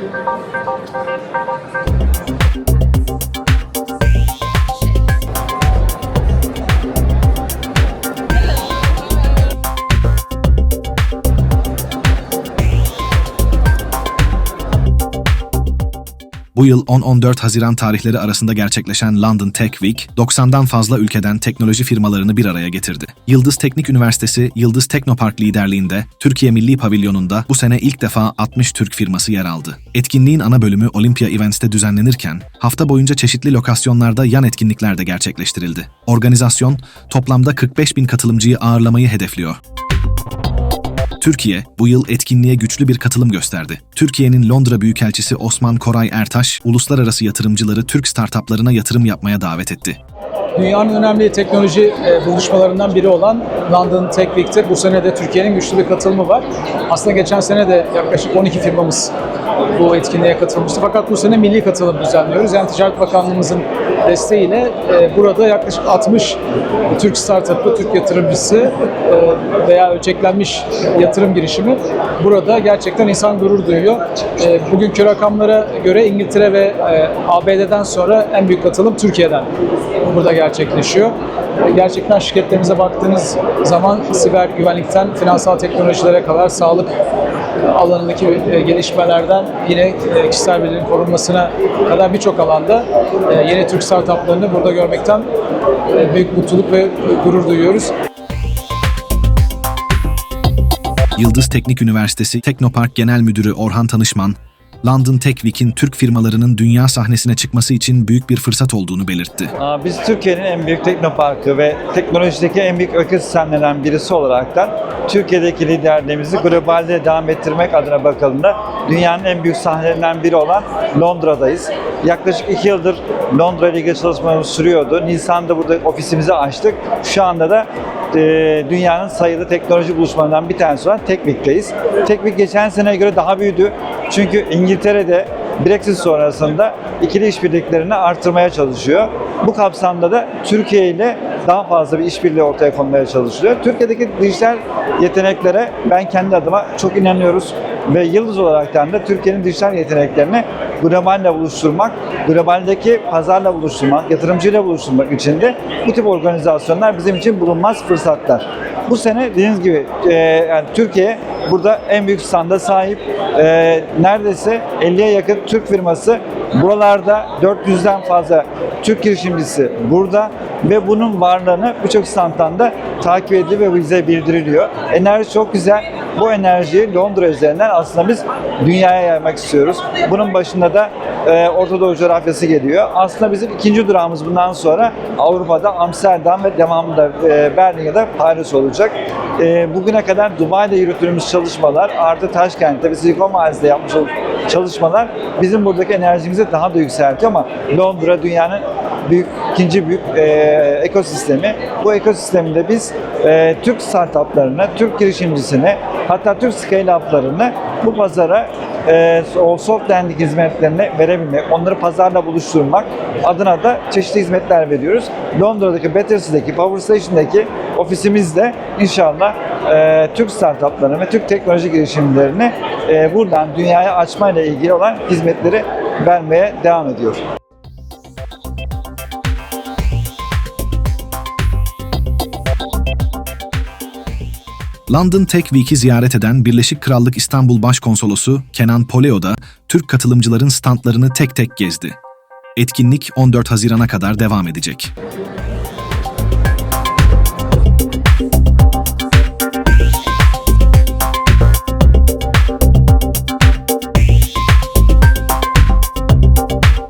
どんどんどんどんどんどん。Bu yıl 10-14 Haziran tarihleri arasında gerçekleşen London Tech Week, 90'dan fazla ülkeden teknoloji firmalarını bir araya getirdi. Yıldız Teknik Üniversitesi Yıldız Teknopark liderliğinde Türkiye Milli Pavilyonu'nda bu sene ilk defa 60 Türk firması yer aldı. Etkinliğin ana bölümü Olympia Events'te düzenlenirken, hafta boyunca çeşitli lokasyonlarda yan etkinlikler de gerçekleştirildi. Organizasyon, toplamda 45 bin katılımcıyı ağırlamayı hedefliyor. Türkiye bu yıl etkinliğe güçlü bir katılım gösterdi. Türkiye'nin Londra Büyükelçisi Osman Koray Ertaş, uluslararası yatırımcıları Türk startuplarına yatırım yapmaya davet etti. Dünyanın önemli teknoloji e, buluşmalarından biri olan London Tech Week'te bu sene de Türkiye'nin güçlü bir katılımı var. Aslında geçen sene de yaklaşık 12 firmamız bu etkinliğe katılmıştı. Fakat bu sene milli katılım düzenliyoruz. Yani Ticaret Bakanlığımızın desteğiyle e, burada yaklaşık 60 Türk startup'ı, Türk yatırımcısı e, veya ölçeklenmiş yatırım girişimi burada gerçekten insan gurur duyuyor. E, Bugünkü rakamlara göre İngiltere ve e, ABD'den sonra en büyük katılım Türkiye'den burada gerçekleşiyor. E, Gerçekten şirketlerimize baktığınız zaman siber güvenlikten finansal teknolojilere kadar sağlık alanındaki e, gelişmelerden yine e, kişisel verilerin korunmasına kadar birçok alanda e, yeni Türk startuplarını burada görmekten büyük mutluluk ve gurur duyuyoruz. Yıldız Teknik Üniversitesi Teknopark Genel Müdürü Orhan Tanışman, London Tech Week'in Türk firmalarının dünya sahnesine çıkması için büyük bir fırsat olduğunu belirtti. Biz Türkiye'nin en büyük teknoparkı ve teknolojideki en büyük ekosistemlerden birisi olaraktan Türkiye'deki liderliğimizi globalde devam ettirmek adına bakıldığında dünyanın en büyük sahnelerinden biri olan Londra'dayız. Yaklaşık iki yıldır Londra ile ilgili çalışmalarımız sürüyordu. Nisan'da burada ofisimizi açtık. Şu anda da e, dünyanın sayılı teknoloji buluşmalarından bir tanesi olan Tekvik'teyiz. Tekvik geçen seneye göre daha büyüdü. Çünkü İngiltere'de Brexit sonrasında ikili işbirliklerini artırmaya çalışıyor. Bu kapsamda da Türkiye ile daha fazla bir işbirliği ortaya konmaya çalışılıyor. Türkiye'deki dijital yeteneklere ben kendi adıma çok inanıyoruz ve yıldız olaraktan da Türkiye'nin dijital yeteneklerini globalle buluşturmak, globaldeki pazarla buluşturmak, yatırımcıyla buluşturmak için de bu tip organizasyonlar bizim için bulunmaz fırsatlar. Bu sene dediğiniz gibi e, yani Türkiye burada en büyük standa sahip. E, neredeyse 50'ye yakın Türk firması buralarda 400'den fazla Türk girişimcisi burada ve bunun varlığını birçok standtan da takip ediliyor ve bize bildiriliyor. Enerji çok güzel. Bu enerjiyi Londra üzerinden aslında biz dünyaya yaymak istiyoruz. Bunun başında da e, Orta Doğu coğrafyası geliyor. Aslında bizim ikinci durağımız bundan sonra Avrupa'da Amsterdam ve devamında e, Berlin ya da Paris olacak. E, bugüne kadar Dubai'de yürüttüğümüz çalışmalar, artı Taşkent'te ve Silikon Vadisi'nde yapmış olduğumuz çalışmalar bizim buradaki enerjimizi daha da yükseltiyor ama Londra dünyanın büyük ikinci büyük e, ekosistemi. Bu ekosistemde biz e, Türk startuplarını, Türk girişimcisini, hatta Türk scale-up'larını bu pazara e, o soft landing hizmetlerini verebilmek, onları pazarla buluşturmak adına da çeşitli hizmetler veriyoruz. Londra'daki Battersea'daki, Power Station'daki ofisimizde inşallah e, Türk startuplarını ve Türk teknoloji girişimlerini e, buradan dünyaya açmayla ilgili olan hizmetleri vermeye devam ediyor. London Tech Week'i ziyaret eden Birleşik Krallık İstanbul Başkonsolosu Kenan Poleo da Türk katılımcıların standlarını tek tek gezdi. Etkinlik 14 Haziran'a kadar devam edecek.